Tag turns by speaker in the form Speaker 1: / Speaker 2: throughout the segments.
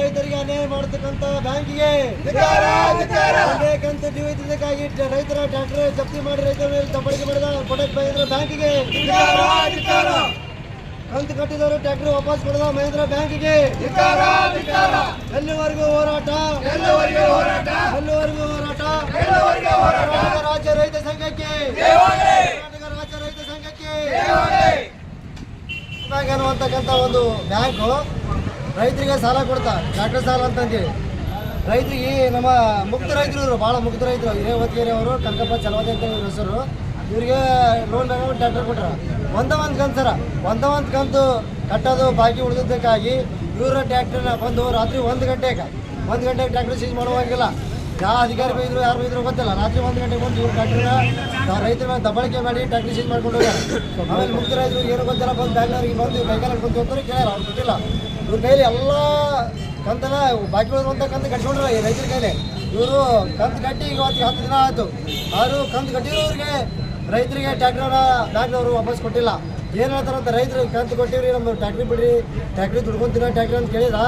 Speaker 1: ರೈತರಿಗೆ
Speaker 2: ಅನ್ಯಾಯ ಮಾಡತಕ್ಕಂತ ಬ್ಯಾಂಕಿಗೆ. ಬೇಕಂತ ಡ್ಯೂ ಇದ್ದಕ್ಕಾಗಿ ರೈತರ ಟ್ರಾಕ್ಟರ್ ಜಪ್ತಿ ಮಾಡಿ ರೈತರ ಮೇಲೆ ದಬ್ಬಳಿಕೆ ಮಾಡಿದ ಕೊಡಕ್ ಮಹೇಂದ್ರ ಬ್ಯಾಂಕಿಗೆ. ಕಂತು ಕಟ್ಟಿದವರು ಟ್ರಾಕ್ಟರ್ ವಾಪಸ್ ಕೊಡದ ಮಹೇಂದ್ರ ಬ್ಯಾಂಕಿಗೆ. ಎಲ್ಲಿವರೆಗೂ ಹೋರಾಟ? ಎಲ್ಲಿವರೆಗೂ ಹೋರಾಟ? ಕರ್ನಾಟಕ ರಾಜ್ಯ ರೈತ ಸಂಘಕ್ಕೆ. ಕರ್ನಾಟಕ ರಾಜ್ಯ ರೈತ ಸಂಘಕ್ಕೆ. ಬ್ಯಾಂಕ್ ಅನ್ನುವಂತಕ್ಕಂಥ ಒಂದು ಬ್ಯಾಂಕು. ರೈತರಿಗೆ ಸಾಲ ಕೊಡ್ತಾ ಟ್ರ್ಯಾಕ್ಟರ್ ಸಾಲ ಅಂತಂದೇಳಿ. ರೈತರಿಗೆ ನಮ್ಮ ಮುಕ್ತ ರೈತರು ಇವರು, ಭಾಳ ಮುಕ್ತ ರೈತರು. ಹಿರೇವತಿಗೆರೆ ಅವರು ಕನಕಪ್ಪ ಚಲವತಿ ಅಂತ ಇವ್ರ ಹೆಸರು. ಇವರಿಗೆ ಲೋನ್ ಟ್ರ್ಯಾಕ್ಟರ್ ಕೊಟ್ಟರು ಒಂದ ಒಂದು ಕಂತು ಸರ. ಒಂದ ಒಂದು ಕಂತು ಕಟ್ಟೋದು, ಬಾಕಿ ಉಳಿದಿದ್ದಕ್ಕಾಗಿ ಇವರ ಟ್ರ್ಯಾಕ್ಟರ್ನ ಬಂದು ರಾತ್ರಿ ಒಂದು ಗಂಟೆಗೆ ಒಂದು ಗಂಟೆಗೆ ಟ್ರ್ಯಾಕ್ಟರ್ ಸೀಸ್ ಮಾಡುವಾಗಿಲ್ಲ. ಯಾವ ಅಧಿಕಾರಿ ಬೈದ್ರು, ಯಾರು ಬೈದ್ರು ಗೊತ್ತಿಲ್ಲ. ರಾತ್ರಿ ಒಂದು ಗಂಟೆಗೆ ಬಂದು ಇವ್ರು ಟ್ರ್ಯಾಕ್ಟರ್ನ ರೈತರ ಮೇಲೆ ದಬ್ಬಳಿಕೆ ಮಾಡಿ ಟ್ರ್ಯಾಕ್ಟರ್ ಸೀಜ್ ಮಾಡ್ಕೊಂಡು ಹೋಗ್ಯಾರ. ಆಮೇಲೆ ಮುಕ್ತ ರೈತರು ಏನು ಗೊತ್ತಿಲ್ಲ. ಬಂದು ಬ್ಯಾಂಗ್ಳೂರಿಗೆ ಬಂದು ಕೈಕಾಲ ಬಂದು ಹೋಗ್ತಾರೆ ಕೇಳ್ಯಾರ. ಅವ್ರು ಗೊತ್ತಿಲ್ಲ. ಇವ್ರ ಕೈಲಿ ಎಲ್ಲ ಕಂತನ ಬಾಕಿ ಉಳಿದಂತ ಕಂತು ಕಟ್ಕೊಂಡ್ರ ಈ ರೈತರ ಕೈಲಿ. ಇವರು ಕಂತು ಕಟ್ಟಿ ಈಗ ಇವತ್ತಿಗೆ ಹತ್ತು ದಿನ ಆಯ್ತು. ಆದರೂ ಕಂತು ಕಟ್ಟಿರೋರಿಗೆ ರೈತರಿಗೆ ಟ್ಯಾಕ್ಟ್ರ ಬ್ಯಾಂಕ್ನವರು ವಾಪಸ್ ಕೊಟ್ಟಿಲ್ಲ. ಏನು ಹೇಳ್ತಾರಂತ ರೈತರು ಕಂತು ಕೊಟ್ಟಿವ್ರಿ ನಮ್ಮ ಟ್ಯಾಕ್ಟ್ರಿ ಬಿಡ್ರಿ ಟ್ಯಾಕ್ಟ್ರಿ ದುಡ್ಕೊಂತಿನ ಟ್ಯಾಕ್ಟ್ರಿ ಅಂತ ಕೇಳಿದ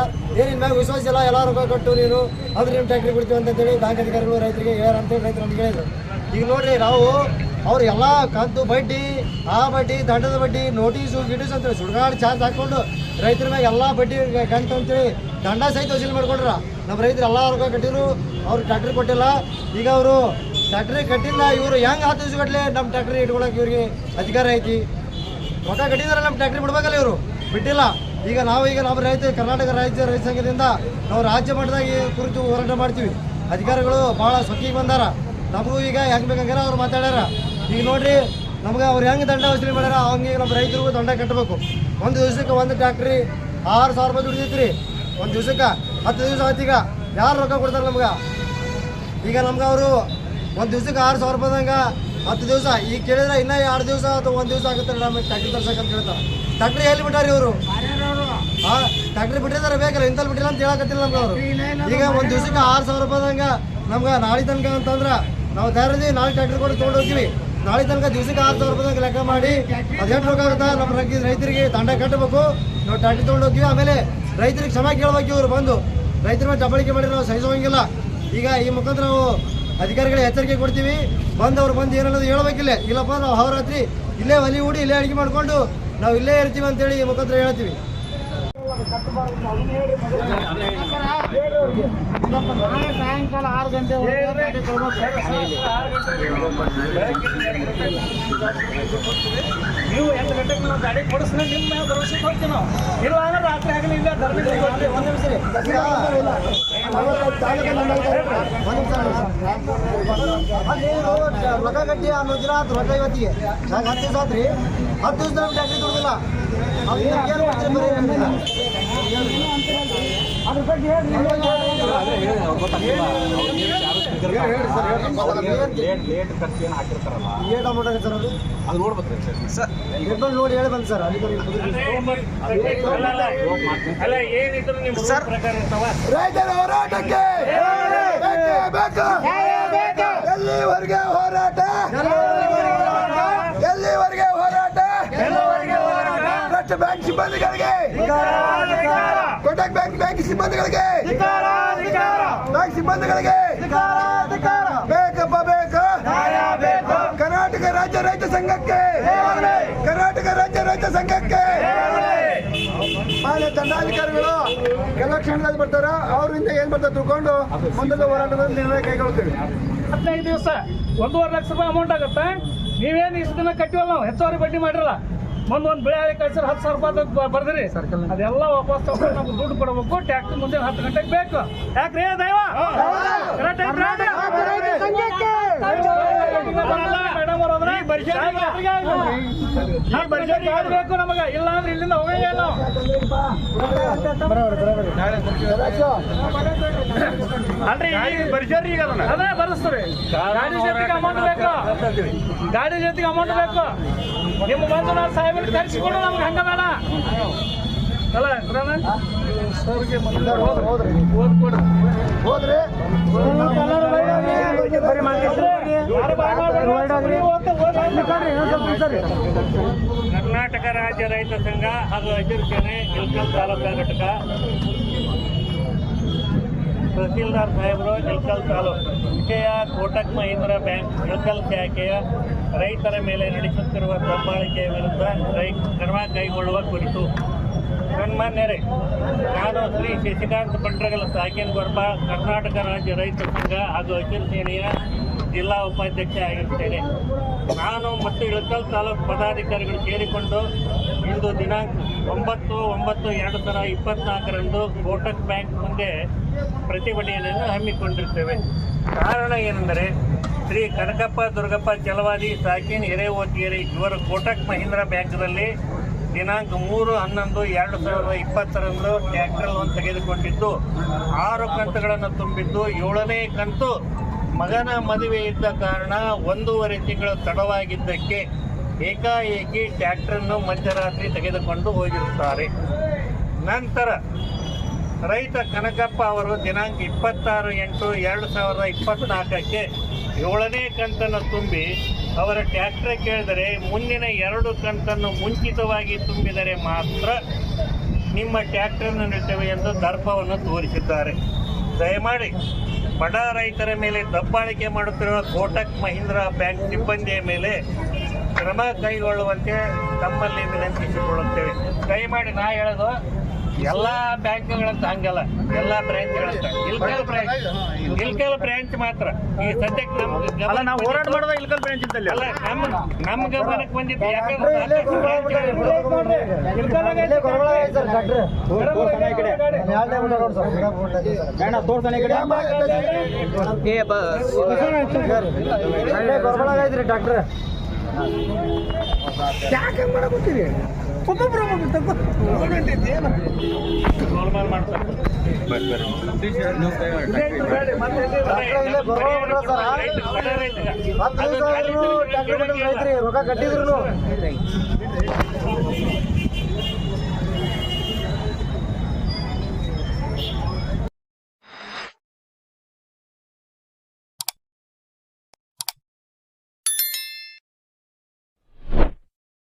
Speaker 2: ಏನು ಇನ್ಮ್ಯಾಗ ಮ್ಯಾಗ ವಿಶ್ವಾಸ ಇಲ್ಲ, ಎಲ್ಲ ರೂಪಾಯಿ ಕೊಟ್ಟು ನೀನು. ಅಂದ್ರೆ ನಿಮ್ಮ ಟ್ಯಾಕ್ಟ್ರಿ ಬಿಡ್ತೀವಿ ಅಂತೇಳಿ ಬ್ಯಾಂಕ್ ಅಧಿಕಾರಿಗಳು ರೈತರಿಗೆ ಹೇಳ್ಯಾರ ಅಂತೇಳಿ ರೈತರು ಅಂತ ಹೇಳಿದ್ರು ಈಗ ನೋಡ್ರಿ ನಾವು ಅವ್ರು ಎಲ್ಲ ಕದ್ದು ಬಡ್ಡಿ, ಆ ಬಡ್ಡಿ, ದಂಡದ ಬಡ್ಡಿ, ನೋಟಿಸು ಗಿಟೀಸ್ ಅಂತೇಳಿ ಸುಡ್ಗಾಡು ಚಾರ್ಜ್ ಹಾಕೊಂಡು ರೈತರ ಮ್ಯಾಗ ಎಲ್ಲ ಬಡ್ಡಿ ಗಂಟು ಅಂತೇಳಿ ದಂಡ ಸಹಿತ ವಸೂಲಿ ಮಾಡ್ಕೊಂಡ್ರ. ನಮ್ಮ ರೈತರು ಎಲ್ಲ ರೊಕ್ಕ ಕಟ್ಟಿದ್ರು ಅವ್ರು ಟ್ಯಾಕ್ಟ್ರಿ ಕೊಟ್ಟಿಲ್ಲ. ಈಗ ಅವರು ಟ್ಯಾಕ್ಟ್ರಿ ಕಟ್ಟಿಲ್ಲ, ಇವರು ಹೆಂಗೆ ಹತ್ತು ದಿವಸ ನಮ್ಮ ಟ್ಯಾಕ್ಟ್ರಿ ಇಟ್ಕೊಳಕ್ಕೆ ಇವ್ರಿಗೆ ಅಧಿಕಾರ ಐತಿ? ರೊಕ್ಕ ಕಟ್ಟಿದಾರೆ ನಮ್ಮ ಟ್ಯಾಕ್ಟ್ರಿ ಬಿಡ್ಬೇಕಲ್ಲ ಇವರು? ಬಿಟ್ಟಿಲ್ಲ. ಈಗ ನಾವು, ಈಗ ನಮ್ಮ ರೈತ ಕರ್ನಾಟಕ ರಾಜ್ಯ ರೈತ ಸಂಘದಿಂದ ನಾವು ರಾಜ್ಯ ಮಟ್ಟದಾಗ ಕುರಿತು ಹೋರಾಟ ಮಾಡ್ತೀವಿ. ಅಧಿಕಾರಿಗಳು ಭಾಳ ಸೊಕ್ಕಿಗೆ ಬಂದಾರ. ನಮಗೂ ಈಗ ಹೆಂಗ್ ಬೇಕಂಗಾರ ಅವ್ರು ಮಾತಾಡ್ಯಾರ. ಈಗ ನೋಡ್ರಿ, ನಮ್ಗೆ ಅವ್ರು ಹೆಂಗೆ ದಂಡ ವಸೂಲಿ ಮಾಡ್ಯಾರ ಅವಂಗೆ ನಮ್ಮ ರೈತರಿಗೂ ದಂಡ ಕಟ್ಟಬೇಕು. ಒಂದು ದಿವಸಕ್ಕೆ ಒಂದು ಟ್ಯಾಕ್ಟ್ರಿ ಆರು ಸಾವಿರ ರೂಪಾಯಿ ದುಡಿದೈತ್ರಿ ಒಂದು ದಿವಸಕ್ಕೆ, ಹತ್ತು ದಿವಸ ಆಯ್ತು ಈಗ. ಯಾರು ರೊಕ್ಕ ಕೊಡ್ತಾರೆ ನಮ್ಗೆ? ಈಗ ನಮ್ಗೆ ಅವರು ಒಂದು ದಿವ್ಸಕ್ಕೆ ಆರು ಸಾವಿರ ರೂಪಾಯಿದಂಗ ಹತ್ತು ದಿವಸ, ಈಗ ಕೇಳಿದ್ರೆ ಇನ್ನೂ ಎರಡು ದಿವಸ ಅಥವಾ ಒಂದು ದಿವಸ ಆಗುತ್ತೆ ನಮಗೆ ಟ್ಯಾಕ್ಟ್ರಿ ತರ್ಸಕ್ ಅಂತ ಹೇಳ್ತಾರೆ. ಟ್ಯಾಕ್ಟ್ರಿ ಎಲ್ಲಿ ಬಿಟ್ಟಾರ ಇವರು? ಹಾಂ ಟ್ಯಾಕ್ಟ್ರಿ ಬಿಟ್ಟಿದ್ದಾರೆ ಬೇಕಲ್ಲ ಇಂತಲ್ಲಿ ಬಿಟ್ಟಿಲ್ಲ ಅಂತ ಹೇಳಕತ್ತಿಲ್ಲ ನಮ್ಗೆ ಅವರು. ಈಗ ಒಂದು ದಿವಸಕ್ಕೆ ಆರು ಸಾವಿರ ರೂಪಾಯಿದಂಗ ನಮ್ಗೆ ನಾಳೆ ತನಕ ಅಂತಂದ್ರೆ ನಾವು ಧೈರ್ಯದಿ ನಾಳೆ ಟ್ಯಾಕ್ಟ್ರಿ ಕೊಟ್ಟು ತೊಗೊಂಡು ಹೋಗ್ತೀವಿ. ನಾಳೆ ತನಕ ದಿವಸಕ್ಕೆ ಆರು ಸಾವಿರ ರೂಪಾಯಿ ಲೆಕ್ಕ ಮಾಡಿ ಅದೇನು ಆಗುತ್ತಾ? ನಮ್ಮ ರೈತ- ರೈತರಿಗೆ ದಂಡ ಕಟ್ಟಬೇಕು. ನಾವು ಟ್ಯಾಕ್ಟ್ರಿ ತೊಗೊಂಡು ಹೋಗ್ತೀವಿ ಆಮೇಲೆ ರೈತರಿಗೆ ಕ್ಷಮೆ ಕೇಳಬೇಕು ಇವರು ಬಂದು. ರೈತರ ಮೇಲೆ ಚಪಳಿಕೆ ಮಾಡಿ ನಾವು ಸಹಿಸೋಂಗಿಲ್ಲ ಈಗ ಈ ಮುಖಾಂತರ ನಾವು ಅಧಿಕಾರಿಗಳ ಎಚ್ಚರಿಕೆ ಕೊಡ್ತೀವಿ. ಬಂದು ಅವ್ರು ಬಂದು ಏನನ್ನೋದು ಹೇಳ್ಬೇಕಿಲ್ಲ. ಇಲ್ಲಪ್ಪ, ನಾವು ಹವರಾತ್ರಿ ಇಲ್ಲೇ ಒಲಿ ಹೂಡಿ ಇಲ್ಲೇ ಅಡಿಗೆ ಮಾಡಿಕೊಂಡು ನಾವು ಇಲ್ಲೇ ಇರ್ತೀವಿ ಅಂತೇಳಿ ಈ ಮುಖಾಂತರ ಹೇಳ್ತೀವಿ.
Speaker 3: ಸಾಯಂಕಾಲ ಆರು ಗಂಟೆ
Speaker 1: ನೀವು ಎಂಟು ಗಂಟೆಗೆ ನಾವು ಗಾಡಿ ಕೊಡಿಸ್ರೆ ನಿಮ್ಮ ಮೇಲೆ ಭರವಸೆ ಕೊಡ್ತೀವಿ ನಾವು ಇರುವಾಗ ರಾತ್ರಿ ಆಗಲಿ ಇಲ್ಲ ಧರ್ಮದಲ್ಲಿ ಕೊಡ್ತೀವಿ
Speaker 2: ಒಂದು ನಿಮಿಷ ಅಲ್ಲಿ ನಾವು ರೊಕ್ಕ ಕಟ್ಟಿ ಆ ನುಜರಾತ್ ಆತು ರೊಕ್ಕ ಇವತ್ತಿಗೆ ಹತ್ತು ದಿವಸ ಆತ್ರಿ ಹತ್ತು ದಿವಸ ನಮ್ಗೆ ಟ್ಯಾಕ್ಸಿ ಕೊಡೋದಿಲ್ಲ ಅದು
Speaker 4: ಲೇಟ್ ಖರ್ಚು ಏನು ಹಾಕಿರ್ತಾರಲ್ಲ
Speaker 2: ಅಮೌಂಟ್ ಸರ್ ಅದು
Speaker 4: ಅದು
Speaker 2: ನೋಡಿ ಹೇಳಿ ಬಂದು ಸರ್ ಅಲ್ಲಿ
Speaker 1: ಅಲ್ಲ ಏನಿದ್ರು ನಿಮ್ಮ ಪ್ರಕಾರ ಇರ್ತಾವ
Speaker 5: ರೈತರ ಹೋರಾಟಕ್ಕೆ ಬೇಕೇ ಬೇಕು ಎಲ್ಲಿವರೆಗೆ ಹೋರಾಟ ಭ್ರಷ್ಟ ಬ್ಯಾಂಕ್ ಸಿಬ್ಬಂದಿಗಳಿಗೆ! ಕೊಟಕ್ ಬ್ಯಾಂಕ್ ಬ್ಯಾಂಕ್ ಸಿಬ್ಬಂದಿಗಳಿಗೆ! ಬ್ಯಾಂಕ್ ಸಿಬ್ಬಂದಿಗಳಿಗೆ! ಬೇಕಪ್ಪ ಬೇಕು! ಕರ್ನಾಟಕ ರಾಜ್ಯ ರೈತ ಸಂಘಕ್ಕೆ! ಕರ್ನಾಟಕ ರಾಜ್ಯ ರೈತ ಸಂಘಕ್ಕೆ! ಮಾನ್ಯ ದಂಡಾಧಿಕಾರಿಗಳು ಎಲ್ಲ ಕ್ಷಣದಲ್ಲಿ ಬರ್ತಾರ? ಅವರಿಂದ ಏನ್ ಬರ್ತಾರೆ ತಿಳ್ಕೊಂಡು ಮುಂದಿನ ಹೋರಾಟದಲ್ಲಿ ನಿರ್ಣಯ ಕೈಗೊಳ್ತೀವಿ
Speaker 1: ಹದಿನೈದು ದಿವಸ ಒಂದೂವರೆ ಲಕ್ಷ ರೂಪಾಯಿ ಅಮೌಂಟ್ ಆಗುತ್ತೆ. ನೀವೇನು ಇಷ್ಟು ದಿನ ಕಟ್ಟಿವಲ್ಲ ನಾವು? ಹೆಚ್ಚುವರಿ ಬಡ್ಡಿ ಮಾಡಿರಲ್ಲ. ಒಂದು ಬೆಳೆ ಕಳ್ಸಿದ್ರೆ ಹತ್ತು ಸಾವಿರ ರೂಪಾಯಿ ಬರ್ದ್ರಿ. ಅದೆಲ್ಲ ವಾಪಸ್ ತಗೊಂಡು ನಮ್ಗೆ ದುಡ್ಡು ಕೊಡಬೇಕು. ಟ್ಯಾಕ್ಸ್ ಮುಂದೆ ಹತ್ತು ಗಂಟೆಗೆ ಬೇಕು. ಯಾಕ್ರಿ ದೈವ? ಬೇಕು ನಮಗೆ. ಇಲ್ಲ ಅಂದ್ರೆ ಇಲ್ಲಿಂದ ಹೋಗಂಗಿಲ್ಲ ಅಲ್ರಿ ಈ ಭರ್ಜರಿ ಈಗ ಅದನ್ನ. ಅದೇ ಬರ್ಸ್ತೀರಿ ಗಾಡಿ ಜೊತೆಗೆ ಅಮೌಂಟ್ ಬೇಕು. ಗಾಡಿ ಜೊತೆಗೆ ಅಮೌಂಟ್ ಬೇಕು. ನಿಮ್ಮ ಮಂಜುನಾಥ್ ಸಾಹೇಬ್ರಿಗೆ ಕರೆಸಿಕೊಂಡು ನಮ್ಗೆ ಹಂಗ ಬೇಡ ಅಲ್ಲ
Speaker 2: ಹೋದ್ರಿ.
Speaker 6: ಕರ್ನಾಟಕ ರಾಜ್ಯ ರೈತ ಸಂಘ ಹಾಗೂ ಹಸಿರು ಸೇನೆ ಇಲ್ಕಲ್ ತಾಲೂಕಾ ಘಟಕ ತಹಸೀಲ್ದಾರ್ ಸಾಹೇಬರು ಇಲ್ಕಲ್ ತಾಲೂಕು ವಿಷಯ ಕೋಟಕ್ ಮಹೀಂದ್ರ ಬ್ಯಾಂಕ್ ಇಲ್ಕಲ್ ಶಾಖೆಯ ರೈತರ ಮೇಲೆ ನಡೆಸುತ್ತಿರುವ ದಬ್ಬಾಳಿಕೆಯ ವಿರುದ್ಧ ರೈ, ಕ್ರಮ ಕೈಗೊಳ್ಳುವ ಕುರಿತು ಸನ್ಮಾನ್ಯರೇ, ನಾನು ಶ್ರೀ ಶಶಿಕಾಂತ್ ಬಂಡ್ರಗಲ ಸಾಕಿನ್ ಕರ್ನಾಟಕ ರಾಜ್ಯ ರೈತ ಸಂಘ ಹಾಗೂ ಅಖಿಲ ಸೇನೆಯ ಜಿಲ್ಲಾ ಉಪಾಧ್ಯಕ್ಷ ಆಗಿರುತ್ತೇನೆ ನಾನು ಮತ್ತು ಇಳಕಲ್ ತಾಲೂಕು ಪದಾಧಿಕಾರಿಗಳು ಸೇರಿಕೊಂಡು ಇಂದು ದಿನಾಂಕ ಒಂಬತ್ತು ಒಂಬತ್ತು ಎರಡು ಸಾವಿರ ಇಪ್ಪತ್ನಾಲ್ಕರಂದು ಕೋಟಕ್ ಬ್ಯಾಂಕ್ ಮುಂದೆ ಪ್ರತಿಭಟನೆಯನ್ನು ಹಮ್ಮಿಕೊಂಡಿರ್ತೇವೆ. ಕಾರಣ ಏನೆಂದರೆ ಶ್ರೀ ಕನಕಪ್ಪ ದುರ್ಗಪ್ಪ ಚಲವಾದಿ ಸಾಕಿನ್ ಹಿರೇಓತಿಯರಿ ಇವರು ಕೋಟಕ್ ಮಹೀಂದ್ರ ಬ್ಯಾಂಕ್ನಲ್ಲಿ ದಿನಾಂಕ ಮೂರು, ಹನ್ನೊಂದು, ಎರಡು ಸಾವಿರದ ಇಪ್ಪತ್ತರಂದು ಟ್ಯಾಕ್ಟರ್ ಲೋನ್ ತೆಗೆದುಕೊಂಡಿದ್ದು, ಆರು ಕಂತುಗಳನ್ನು ತುಂಬಿದ್ದು, ಏಳನೇ ಕಂತು ಮಗನ ಮದುವೆ ಇದ್ದ ಕಾರಣ ಒಂದೂವರೆ ತಿಂಗಳು ತಡವಾಗಿದ್ದಕ್ಕೆ ಏಕಾಏಕಿ ಟ್ಯಾಕ್ಟರನ್ನು ಮಧ್ಯರಾತ್ರಿ ತೆಗೆದುಕೊಂಡು ಹೋಗಿರುತ್ತಾರೆ. ನಂತರ ರೈತ ಕನಕಪ್ಪ ಅವರು ದಿನಾಂಕ ಇಪ್ಪತ್ತಾರು ಎಂಟು ಎರಡು ಸಾವಿರದ ಇಪ್ಪತ್ನಾಲ್ಕಕ್ಕೆ ಏಳನೇ ಕಂತನ್ನು ತುಂಬಿ ಅವರ ಟ್ಯಾಕ್ಟ್ರ್ ಕೇಳಿದರೆ ಮುಂದಿನ ಎರಡು ಕಂತನ್ನು ಮುಂಚಿತವಾಗಿ ತುಂಬಿದರೆ ಮಾತ್ರ ನಿಮ್ಮ ಟ್ಯಾಕ್ಟ್ರನ್ನು ನೀಡುತ್ತೇವೆ ಎಂದು ದರ್ಪವನ್ನು ತೋರಿಸಿದ್ದಾರೆ. ದಯಮಾಡಿ ಬಡ ರೈತರ ಮೇಲೆ ದಬ್ಬಾಳಿಕೆ ಮಾಡುತ್ತಿರುವ ಕೋಟಕ್ ಮಹೀಂದ್ರ ಬ್ಯಾಂಕ್ ಸಿಬ್ಬಂದಿಯ ಮೇಲೆ ಕ್ರಮ ಕೈಗೊಳ್ಳುವಂತೆ ತಮ್ಮಲ್ಲಿ ವಿನಂತಿಸಿಕೊಳ್ಳುತ್ತೇವೆ. ದಯಮಾಡಿ ನಾ ಹೇಳೋದು ಎಲ್ಲ ಬ್ಯಾಂಕ್ಗಳಂತ ಹಂಗಲ್ಲ ಎಲ್ಲಾ ಬ್ರಾಂಚ್ಗಳಂತ ಇಲ್ಕಲ್ ಬ್ರಾಂಚ್ ಇಲ್ಕಲ್ ಬ್ರಾಂಚ್ ಮಾತ್ರ ಈ ಸದ್ಯಕ್ಕೆ ನಮ್ಗೆ
Speaker 4: ಅಲ್ಲ ನಾವು ಹೋರಾಟ ಮಾಡೋದು ಇಲ್ಕಲ್ ಬ್ರಾಂಚ್
Speaker 6: ಅಲ್ಲ ನಮ್ಮ ನಮ್ ಗಮನಕ್ಕೆ ಬಂದಿತ್ತು ಯಾಕಂದ್ರೆ ಬ್ರಾಂಚ್ಗಳಿವೆ.
Speaker 2: ಇಲ್ಲೇ ಟ್ರ್ಯಾಕ್ಟ್ರ್ ಬಿಡೋದು ರೈತ್ರಿ ರೊಕ್ಕ ಕಟ್ಟಿದ್ರು